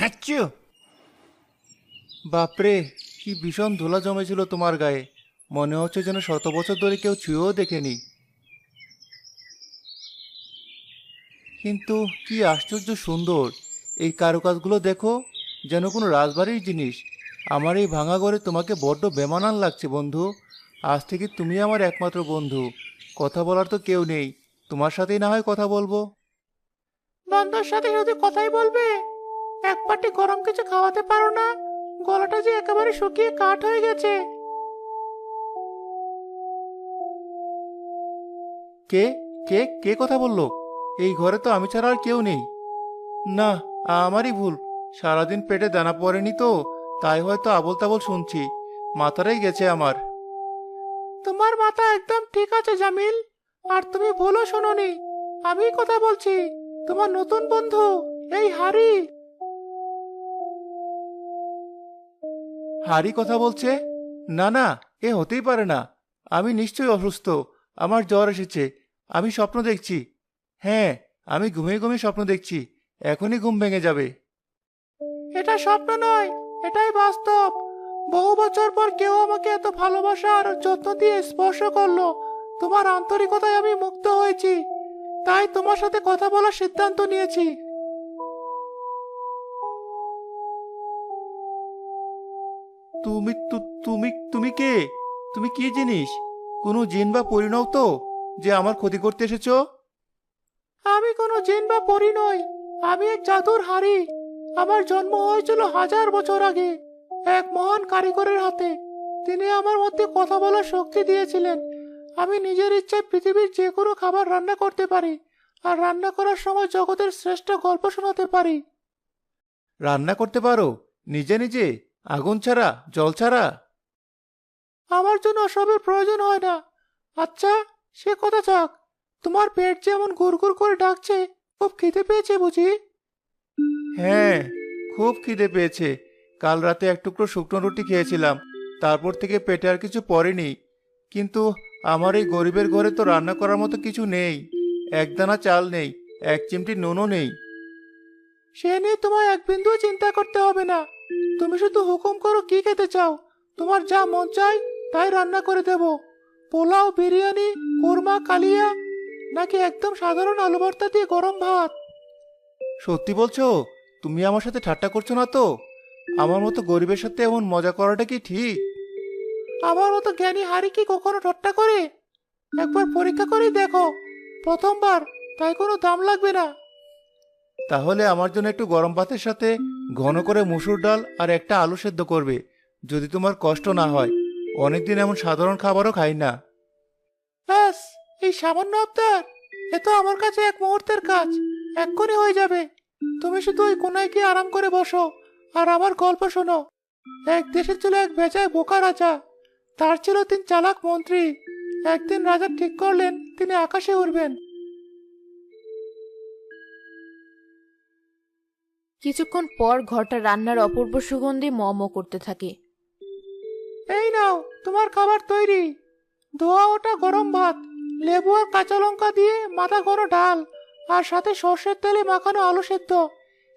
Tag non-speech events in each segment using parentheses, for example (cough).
হাচ্চু বাপরে, কি ভীষণ ধুলা জমেছিল তোমার গায়ে। মনে হচ্ছে যেন শত বছর ধরে কেউ ছুঁয়েও দেখেনি। কিন্তু কি আশ্চর্য সুন্দর, এই কারুকাজগুলো দেখো, যেন কোনো রাজবাড়ির জিনিস। আমার এই ভাঙা ঘরে তোমাকে বড্ড বেমানান লাগছে বন্ধু। আজ থেকে তুমি আমার একমাত্র বন্ধু। কথা বলার তো কেউ নেই। তোমার সাথেই না হয় কথা বলব। বন্ধুর সাথে শুধু কথাই বলবে? এক পাটি গরম কিছু খাওয়াতে পারো না। গলাটা যে একেবারে শুকিয়ে কাঠ হয়ে গেছে। কে? কে? কে কথা বলল? এই ঘরে তো আমি ছাড়া আর কেউ নেই। না আমারই ভুল। সারাদিন পেটে দানা পড়েনি তো তাই হয়তো আবল তাবল শুনছি। মাথাটাই গেছে আমার। তোমার মাথা একদম ঠিক আছে জামিল। আর তুমি ভুলও শোনোনি। আমি কথা বলছি। তোমার নতুন বন্ধু এই হারি। হারি কথা বলছে? না না, এ হতেই পারে না। আমি নিশ্চয়ই অসুস্থ। আমার জ্বর এসেছে। আমি স্বপ্ন দেখছি। হ্যাঁ আমি ঘুমিয়ে ঘুমিয়ে স্বপ্ন দেখছি। এখনই ঘুম ভেঙে যাবে। এটা স্বপ্ন নয়, এটাই বাস্তব। বহু বছর পর কেউ আমাকে এত ভালোবাসা আর যত্ন দিয়ে স্পর্শ করল। তোমার আন্তরিকতায় আমি মুগ্ধ হয়েছি। তাই তোমার সাথে কথা বলার সিদ্ধান্ত নিয়েছি। তুমি তু- তুমি তুমি কে? তুমি কি জিনিস? কোনো জিন বা পরিণব তো যে আমার ক্ষতি করতে এসেছ? আমি কোনো জিন বা পরি নই আমি এক জাদুর হারি আমার জন্ম হয়েছিল হাজার বছর আগে এক মহান কারিগরের হাতে। তিনি আমার মধ্যে কথা বলার শক্তি দিয়েছিলেন। আমি নিজের ইচ্ছায় পৃথিবীর যে কোনো খাবার রান্না করতে পারি আর রান্না করার সময় জগতের শ্রেষ্ঠ গল্প শোনাতে পারি। রান্না করতে পারো নিজে নিজে? আগুন ছাড়া, জল ছাড়া? আমার জন্য ওসবের প্রয়োজন হয় না। আচ্ছা সে কথা থাক। তোমার পেট যেমন গুড়গুড় করে ডাকছে, খুব খিদে পেয়েছে বুঝি? হ্যাঁ খুব খিদে পেয়েছে। কাল রাতে এক টুকরো শুকনো রুটি খেয়েছিলাম। তারপর থেকে পেটে আর কিছু পড়েনি। কিন্তু আমার এই গরিবের ঘরে তো রান্না করার মতো কিছু নেই। একদানা চাল নেই, এক চিমটি নুনও নেই। সে নিয়ে তোমায় এক বিন্দুও চিন্তা করতে হবে না। তুমি শুধু হুকুম করো কি খেতে চাও। তোমার যা মন চায় তাই রান্না করে দেব। পোলাও বিরিয়ানি কোরমা কালিয়া নাকি একদম সাধারণ আলু ভর্তা দিয়ে গরম ভাত? সত্যি বলছো? তুমি আমার সাথে ঠাট্টা করছ না তো? আমার মতো গরিবের সাথে এমন মজা করাটা কি ঠিক? আমার মতো জ্ঞানী হারি কি কখনো ঠাট্টা করে? একবার পরীক্ষা করে দেখো। প্রথমবার তাই কোনো দাম লাগবে না। তাহলে আমার জন্য একটু গরম ভাতের সাথে ঘন করে মুসুর ডাল আর একটা আলু সেদ্ধ করবে, যদি তোমার কষ্ট না হয়। অনেকদিন এমন সাধারণ খাবারও খাই না। ব্যাস, এই সামান্য আবদার। এ তো আমার কাছে এক মুহূর্তের কাজ। এক্ষুনি হয়ে যাবে। তুমি শুধু ওই কোনায় গিয়ে আরাম করে বসো আর আমার গল্প শোনো। এক দেশের ছিল এক বেজায় বোকা রাজা। তার ছিল তিন চালাক মন্ত্রী। একদিন রাজা ঠিক করলেন, তিনি আকাশে উড়বেন। কিছুক্ষণ পর ঘরটা রান্নার অপূর্ব সুগন্ধি মম করতে থাকে। এই নাও তোমার খাবার তৈরি। ধোয়া ওটা গরম ভাত লেবু আর কাঁচা লঙ্কা দিয়ে মাথা গরম ডাল আর সাথে সর্ষের তেলে মাখানো আলু সেদ্ধ।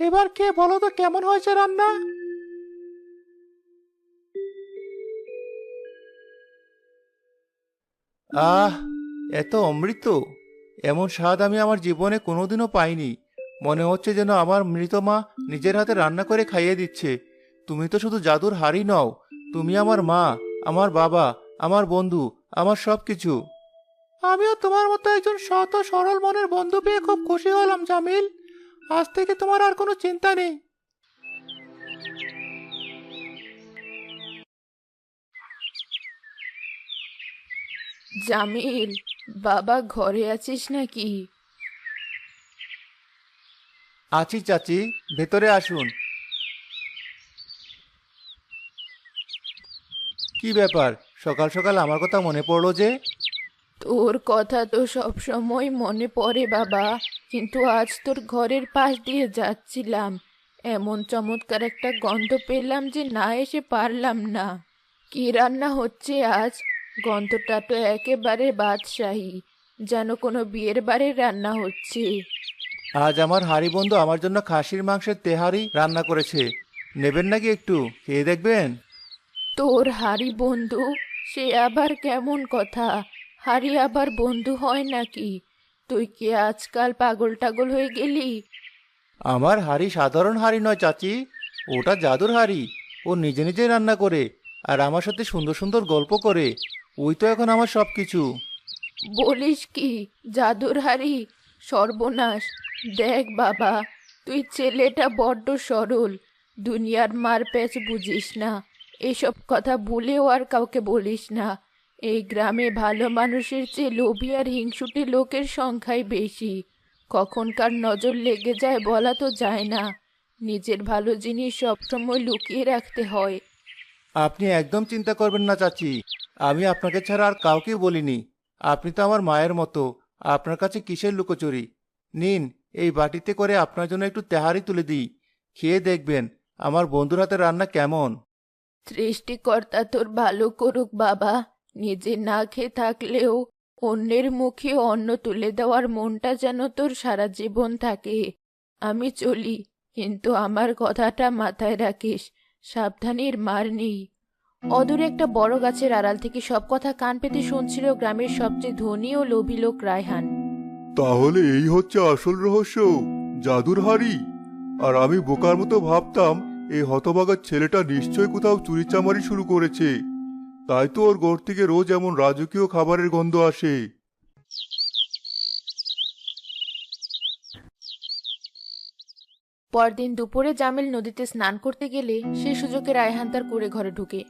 এবার কে বলো তো কেমন হয়েছে রান্না? আহ এত অমৃত। এমন স্বাদ আমি আমার জীবনে কোনোদিনও পাইনি। মনে হচ্ছে যেন আমার মৃত মা নিজের হাতে রান্না করে খাইয়ে দিচ্ছে। তুমি তো শুধু জাদুর হারি নও, তুমি আমার মা, আমার বাবা, আমার বন্ধু, আমার সব কিছু আমিও তোমার মতো একজন ও সরল মনের বন্ধু পেয়ে খুব খুশি হলাম, জামিল। আজ থেকে তোমার আর কোনো চিন্তা নেই। জামিল, বাবা ঘরে আছিস নাকি? আছি চাচি, ভেতরে আসুন। কি ব্যাপার? সকাল সকাল আমার কথা মনে পড়ল যে? তোর কথা তো সব সময় মনে পড়ে বাবা, কিন্তু আজ তোর ঘরের পাশ দিয়ে যাচ্ছিলাম। এমন চমৎকার একটা গন্ধ পেলাম যে না এসে পারলাম না। কি রান্না হচ্ছে আজ? গন্ধটা তো একেবারে বাদশাহী, যেন কোনো বিয়ের বাড়ির রান্না হচ্ছে। আজ আমার হাড়ি বন্ধু আমার জন্য খাসির মাংসের তেহারি রান্না করেছে। নেবেন নাকি একটু? খেয়ে দেখবেন? তোর হারি বন্ধু সে আবার কেমন কথা? হারি আবার বন্ধু হয় নাকি? তুই কি আজকাল পাগল টাগল হয়ে গেলি? আমার হাড়ি সাধারণ হাড়ি নয় চাচি। ওটা জাদুর হাড়ি। ও নিজে নিজে রান্না করে আর আমার সাথে সুন্দর সুন্দর গল্প করে। ওই তো এখন আমার সব কিছু বলিস কি জাদুর হারি সর্বনাশ। দেখ বাবা, তুই ছেলেটা বড্ড সরল। দুনিয়ার মার প্যাচ বুঝিস না। এসব কথা ভুলেও আর কাউকে বলিস না। এই গ্রামে ভালো মানুষের চেয়ে লোভী আর হিংসুটে লোকের সংখ্যাই বেশি। কখনকার নজর লেগে যায় বলা তো যায় না। নিজের ভালো জিনিস সবসময় লুকিয়ে রাখতে হয়। আপনি একদম চিন্তা করবেন না চাচি। আমি আপনাকে ছাড়া আর কাউকে বলিনি। আপনি তো আমার মায়ের মতো। আপনার কাছে কিসের লুকোচুরি? নিন এই বাটিতে করে আপনার জন্য একটু তেহারি তুলে দিই। খেয়ে দেখবেন আমার বন্ধুর হাতে রান্না কেমন। সৃষ্টিকর্তা তোর ভালো করুক বাবা। নিজে না খেয়ে থাকলেও অন্যের মুখে অন্ন তুলে দেওয়ার মনটা যেন তোর সারা জীবন থাকে। আমি চলি, কিন্তু আমার কথাটা মাথায় রাখিস, সাবধানের মার নেই। অদূরে একটা বড় গাছের আড়াল থেকে সব কথা কান পেতে শুনছিল গ্রামের সবচেয়ে ধনী ও লোভী লোক রায়হান। তাহলে এই হচ্ছে আসল রহস্য জাদুর হাড়ি। আর আমি বোকার মতো ভাবতাম এই হতভাগার ছেলেটা নিশ্চয় কোথাও চুরি চামারি শুরু করেছে। তাই তো ওর ঘর থেকে রোজ এমন রাজকীয় খাবারের গন্ধ আসে। পরদিন দুপুরে জামিল নদীতে স্নান করতে গেলে সে সুযোগে রায়হান তার কুড়ে ঘরে ঢুকে।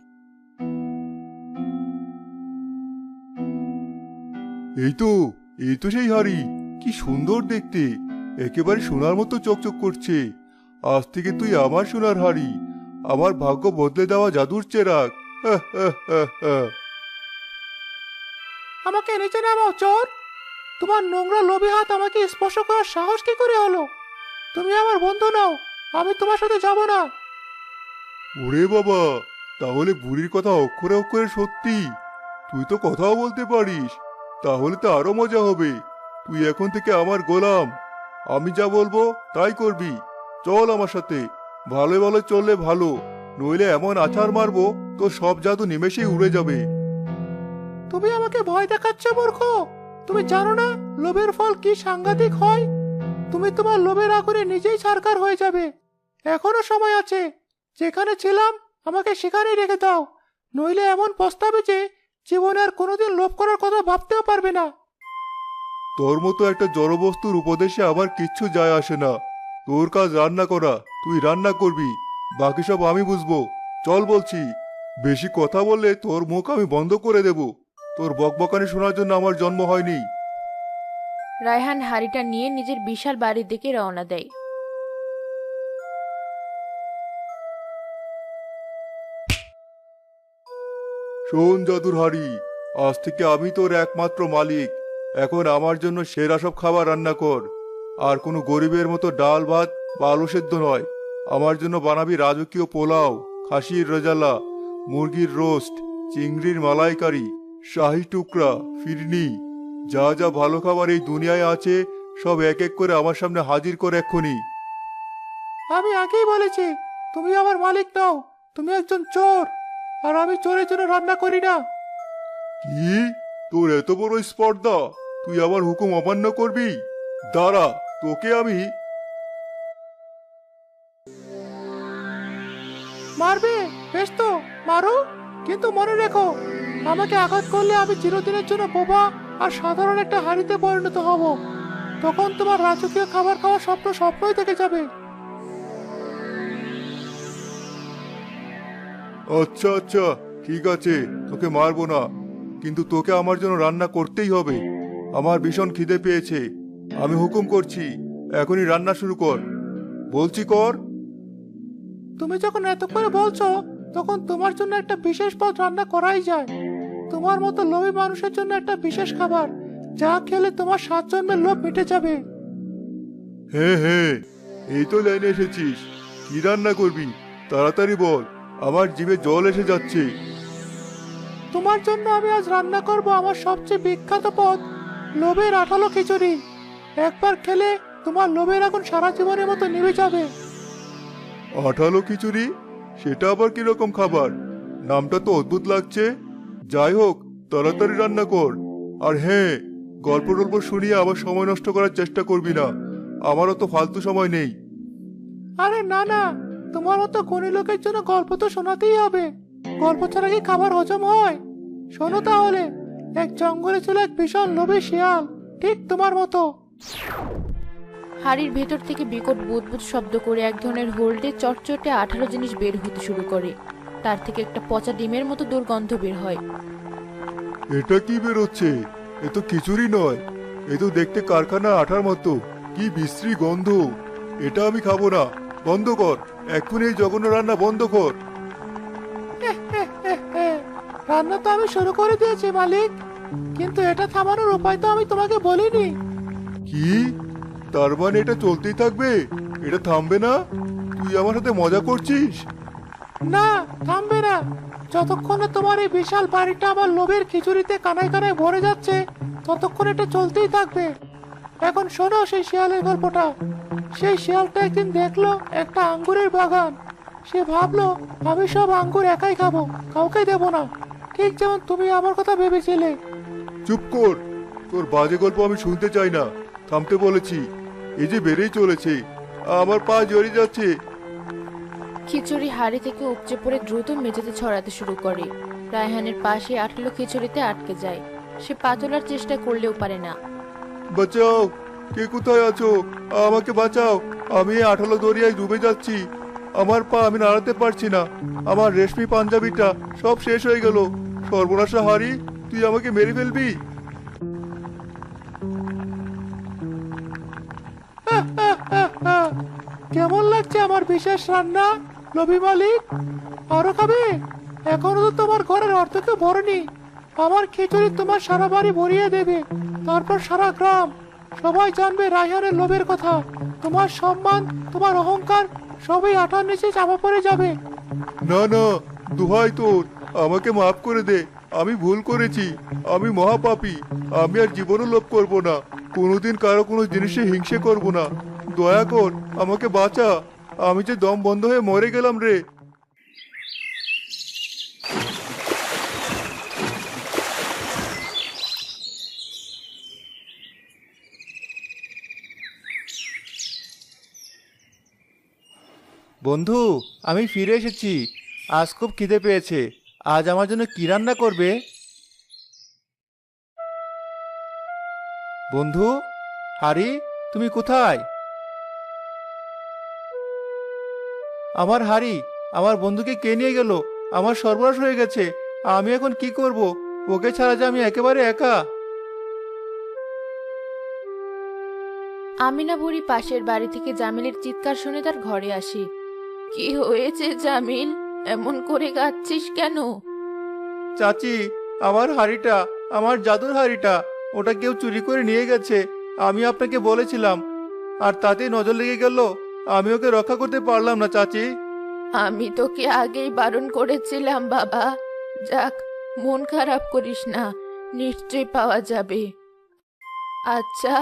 এই তো এই তো সেই হাড়ি। কি সুন্দর দেখতে। একেবারে সোনার মতো চকচক করছে। আজ থেকে তুই আমার সোনার হাড়ি। আমার ভাগ্য বদলে দেওয়া জাদুর চেরাক। (laughs) আমাকে নিচে নামাও চোর? তোমার নোংরা লোভী হাত আমাকে স্পর্শ করার সাহস কি করে হলো? তুমি আমার বন্ধু নাও আমি তোমার সাথে যাব না। ওরে বাবা তাহলে বুড়ির কথা অক্ষরে অক্ষরে সত্যি। তুই তো কথাও বলতে পারিস তাহলে তো আরও মজা হবে। তুই এখন থেকে আমার গোলাম। আমি যা বলব তাই করবি। চল আমার সাথে। ভালো ভালো চললে ভালো। নইলে এমন আছাড় মারবো, তো সব জাদু নিমেষেই উড়ে যাবে। তুমি আমাকে ভয় দেখাচ্ছ, মূর্খ! তুমি জানো না লোভের ফল কি সাংঘাতিক হয়? তুমি তোমার লোভের আগুনে নিজেই ছারকার হয়ে যাবে। এখনও সময় আছে। যেখানে ছিলাম, আমাকে সেখানেই রেখে দাও। নইলে এমন পস্তাবে যে, জীবনে আর কোনোদিন লোভ করার কথা ভাবতেও পারবে না। তোর মতো একটা জড়বস্তুর উপদেশে আমার কিচ্ছু যায় আসে না। তোর কাজ রান্না করা তুই রান্না করবি। বাকি সব আমি বুঝব। চল বলছি বেশি কথা বললে তোর মুখ আমি বন্ধ করে দেব। তোর বকবকানি শোনার জন্য আমার জন্ম হয়নি। রায়হান হাড়িটা নিয়ে নিজের বিশাল বাড়ির দিকে রওনা দেয়। শোন জাদুর হাড়ি আজ থেকে আমি তোর একমাত্র মালিক। এখন আমার জন্য সেরা সব খাবার রান্না কর। আর কোনো গরিবের মতো ডাল ভাত বা আলু সেদ্ধ নয়। আমার জন্য বানাবি রাজকীয় পোলাও খাসির রেজালা মুরগির রোস্ট চিংড়ির মালাইকারি শাহি টুকরা ফিরনি। যা যা ভালো খাবার এই দুনিয়ায় আছে সব এক এক করে আমার সামনে হাজির কর এক্ষুনি। আমি আগেই বলেছি তুমি আমার মালিক নাও তুমি একজন চোর। আর আমি চোরের জন্য রান্না করি না। কি? তোর এত বড় স্পর্ধা? তুই আমার হুকুম অমান্য করবি? দাঁড়া তোকে আমি মারবে? বেশ তো মারো। কিন্তু মনে রেখো আমাকে আঘাত করলে আমি চিরদিনের জন্য বোবা আর সাধারণ একটা হাড়িতে পরিণত হব। তখন তোমার রাজকীয় খাবার খাওয়ার স্বপ্ন স্বপ্নই থেকে যাবে। আচ্ছা আচ্ছা ঠিক আছে তোকে মারবো না। কিন্তু তোকে আমার জন্য রান্না করতেই হবে। আমার ভীষণ খিদে পেয়েছে। আমি হুকুম করছি এখনই রান্না শুরু কর। বলছি কর। তুমি যখন এত করে বলছো তখন তোমার জন্য একটা বিশেষ পদ রান্না করাই যায়। তোমার মতো লোভী মানুষের জন্য একটা বিশেষ খাবার যা খেলে তোমার সাত জন্মের লোভ মিটে যাবে। হ্যাঁ হ্যাঁ এই তো লাইনে এসেছিস। কি রান্না করবি? তাড়াতাড়ি বল আমার জিভে জল এসে যাচ্ছে। তোমার জন্য আমি আজ রান্না করব আমার সবচেয়ে বিখ্যাত পদ লোভের আঠালো খিচুড়ি। একবার খেলে তোমার লোভের আগুন সারা জীবনের মতো নিভে যাবে। আঠালো খিচুড়ি? সেটা আবার কীরকম খাবার? নামটা তো অদ্ভুত লাগছে। যাই হোক তাড়াতাড়ি রান্না কর। আর হ্যাঁ গল্প টল্প শুনিয়ে আবার সময় নষ্ট করার চেষ্টা করবি না। আমারও তো ফালতু সময় নেই। আরে না না তোমার মতো গণী লোকের জন্য গল্প তো শোনাতেই হবে। গল্প ছাড়া কি খাবার হজম হয়? শোনো তাহলে। এক জঙ্গলে ছিল এক ভীষণ লোভী শিয়াল ঠিক তোমার মতো। হাড়ির ভেতর থেকে বিকট বুদবুদ শব্দ করে এক ধরনের হোল্ডে চটচটে আঠারো জিনিস বের হতে শুরু করে। তার থেকে একটা পচা ডিমের মতো দুর্গন্ধ বের হয়। এটা কি বেরোচ্ছে? এ তো খিচুড়ি নয়। এ তো দেখতে কারখানা আঠার মতো। কি বিশ্রী গন্ধ। এটা আমি খাব না। বন্ধ কর। এক্ষুনি এই জঘন্য রান্না বন্ধ কর। রান্না তো আমি শুরু করে দিয়েছি মালিক। কিন্তু এটা থামানোর উপায় তো আমি তোমাকে বলিনি। কি? তার মানে এটা চলতেই থাকবে? এটা থামবে না? তুই আমার সাথে মজা করছিস? না থামবে না। যতক্ষণ না তোমার এই বিশাল বাড়িটা আমার লোভের খিচুড়িতে কানায় কানায় ভরে যাচ্ছে ততক্ষণ এটা চলতেই থাকবে। এখন শোনো সেই শিয়ালের গল্পটা। সেই শিয়ালটা একদিন দেখল একটা আঙ্গুরের বাগান। সে ভাবলো আমি সব আঙ্গুর একাই খাব কাউকে দেবো না। ঠিক যেমন তুমি আমার কথা ভেবেছিলে? চুপ কর। তোর বাজে গল্প আমি শুনতে চাই না। থামতে বলেছি। এই যে বেড়েই চলেছে। আমার পা জড়িয়ে যাচ্ছে। খিচুড়ি হাড়ি থেকে উপচে পড়ে দ্রুত মেঝেতে ছড়াতে শুরু করে। রায়হানের পাশে আটলো খিচুড়িতে আটকে যায়। সে পা তোলার চেষ্টা করলেও পারে না। বাঁচাও! কে কোথায় আছো? আমাকে বাঁচাও! আমি আঠালো দরিয়ায় ডুবে যাচ্ছি। আমার পা আমি নাড়াতে পারছি না। আমার রেশমি পাঞ্জাবিটা সব শেষ হয়ে গেল। সর্বনাশা হারি তুই আমাকে মেরে ফেলবি। কেমন লাগছে আমার বিশেষ রান্না লবি মালিক? আরও খাবে? এখনও তো তোমার ঘরের অর্ধেকে ভরেনি। আমার খিচুড়ি তোমার সারা বাড়ি ভরিয়ে দেবে। তারপর সারা গ্রাম। সবাই জানবে রায়হানের লোভের কথা। তোমার সম্মান তোমার অহংকার সবই আঠার নিচে চাপা পড়ে যাবে। না না দুহাই তোর। আমাকে মাফ করে দে। আমি ভুল করেছি। আমি মহাপাপী। আমি আর জীবনও লোভ করব না। কোনোদিন কারও কোনো জিনিসে হিংসে করব না। দয়া কর, আমাকে বাঁচা। আমি যে দম বন্ধ হয়ে মরে গেলাম রে। বন্ধু, আমি ফিরে এসেছি। আজ খুব খিদে পেয়েছে। আজ আমার জন্য কি রান্না করবে? বন্ধু, হারি, তুমি কোথায়? আমার হারি, আমার বন্ধুকে কে নিয়ে গেল? আমার সর্বনাশ হয়ে গেছে। আমি এখন কি করব? ওকে ছাড়া যে আমি একেবারে একা। আমিনা বুড়ি পাশের বাড়ি থেকে জামিলের চিৎকার শুনে তার ঘরে আসি। কি হয়েছে জামিল এমন করে গাচ্ছিস কেন? চাচি আমার হাড়িটা আমার জাদুর হাড়িটা ওটা কেউ চুরি করে নিয়ে গেছে আমি আপনাকে বলেছিলাম। আর তাতে নজর লেগে গেল আমি ওকে রক্ষা করতে পারলাম না চাচি। আমি তোকে আগেই বারণ করেছিলাম বাবা। যাক মন খারাপ করিস না নিশ্চয়ই পাওয়া যাবে। আচ্ছা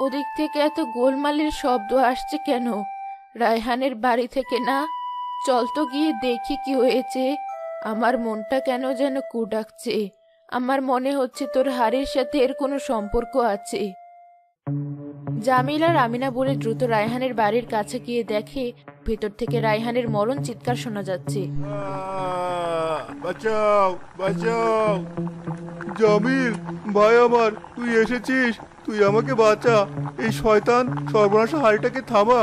ওদিক থেকে এত গোলমালের শব্দ আসছে কেন? রায়হানের বাড়ি থেকে না? চল তো গিয়ে দেখি কি হয়েছে। আমার মনটা কেন যেন কুডাকছে। আমার মনে হচ্ছে তোর হাড়ের সাথে এর কোনো সম্পর্ক আছে। জামিল আর আমিনা বলে দ্রুত রায়হানের বাড়ির কাছে গিয়ে দেখে ভেতর থেকে রায়হানের মরণ চিৎকার শোনা যাচ্ছে। জামিল, ভাই আমার, তুই এসেছিস, তুই আমাকে বাঁচা। এই শয়তান সর্বনাশা হাড়িটাকে থামা।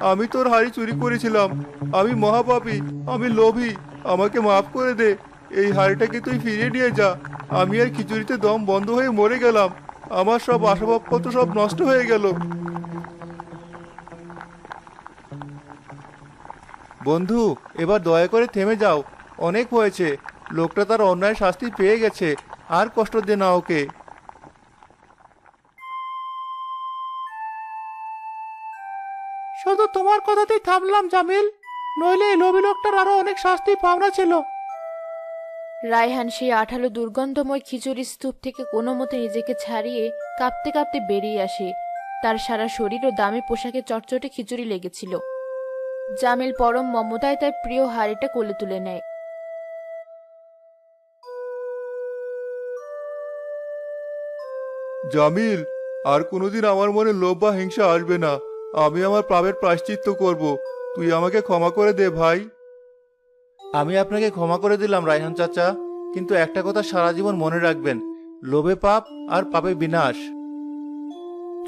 আমি তোর হাড়ি চুরি করেছিলাম। আমি মহাপাপী, আমি লোভী। আমাকে মাফ করে দে। এই হাড়িটাকে তুই ফিরিয়ে নিয়ে যা। আমি আর খিচুড়িতে দম বন্ধ হয়ে মরে গেলাম। আমার সব আসবাবপত্র সব নষ্ট হয়ে গেল। বন্ধু, এবার দয়া করে থেমে যাও। অনেক হয়েছে। লোকটা তার অন্যায় শাস্তি পেয়ে গেছে। আর কষ্ট দে না ওকে। কথাতেই থামলাম জামিল। নইলে এই লোভী লোকটার আরও অনেক শাস্তি পাওনা ছিল। রায়হান সেই আঠালো দুর্গন্ধময় খিচুড়ি স্তূপ থেকে কোনো মতে নিজেকে ছাড়িয়ে কাঁপতে কাঁপতে বেরিয়ে আসে। তার সারা শরীর ও দামি পোশাকে চটচটে খিচুড়ি লেগেছিল। জামিল পরম মমতায় তার প্রিয় হাড়িটা কোলে তুলে নেয়। জামিল আর কোনোদিন আমার মনে লোভ বা হিংসা আসবে না। আমি আমার পাপের প্রায়শ্চিত্ত করব। তুই আমাকে ক্ষমা করে দে ভাই। আমি আপনাকে ক্ষমা করে দিলাম রায়হান চাচা। কিন্তু একটা কথা সারা জীবন মনে রাখবেন লোভে পাপ আর পাপে বিনাশ।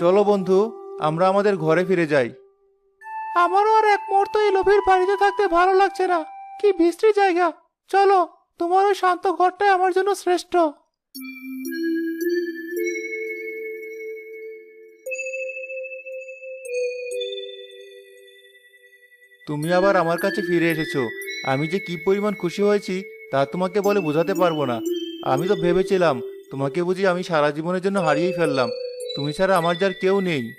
চলো বন্ধু আমরা আমাদের ঘরে ফিরে যাই। আমারও আর এক মুহূর্ত এই লোভের বাড়িতে থাকতে ভালো লাগছে না। কি বিশ্রী জায়গা। চলো তোমার ওই শান্ত ঘরটাই আমার জন্য শ্রেষ্ঠ। তুমি আবার আমার কাছে ফিরে এসেছ। আমি যে কি পরিমাণ খুশি হয়েছি, তা তোমাকে বলে বোঝাতে পারব না। আমি তো ভেবেছিলাম, তোমাকে বুঝি আমি সারা জীবনের জন্য হারিয়েই ফেললাম। তুমি ছাড়া আমার যার কেউ নেই।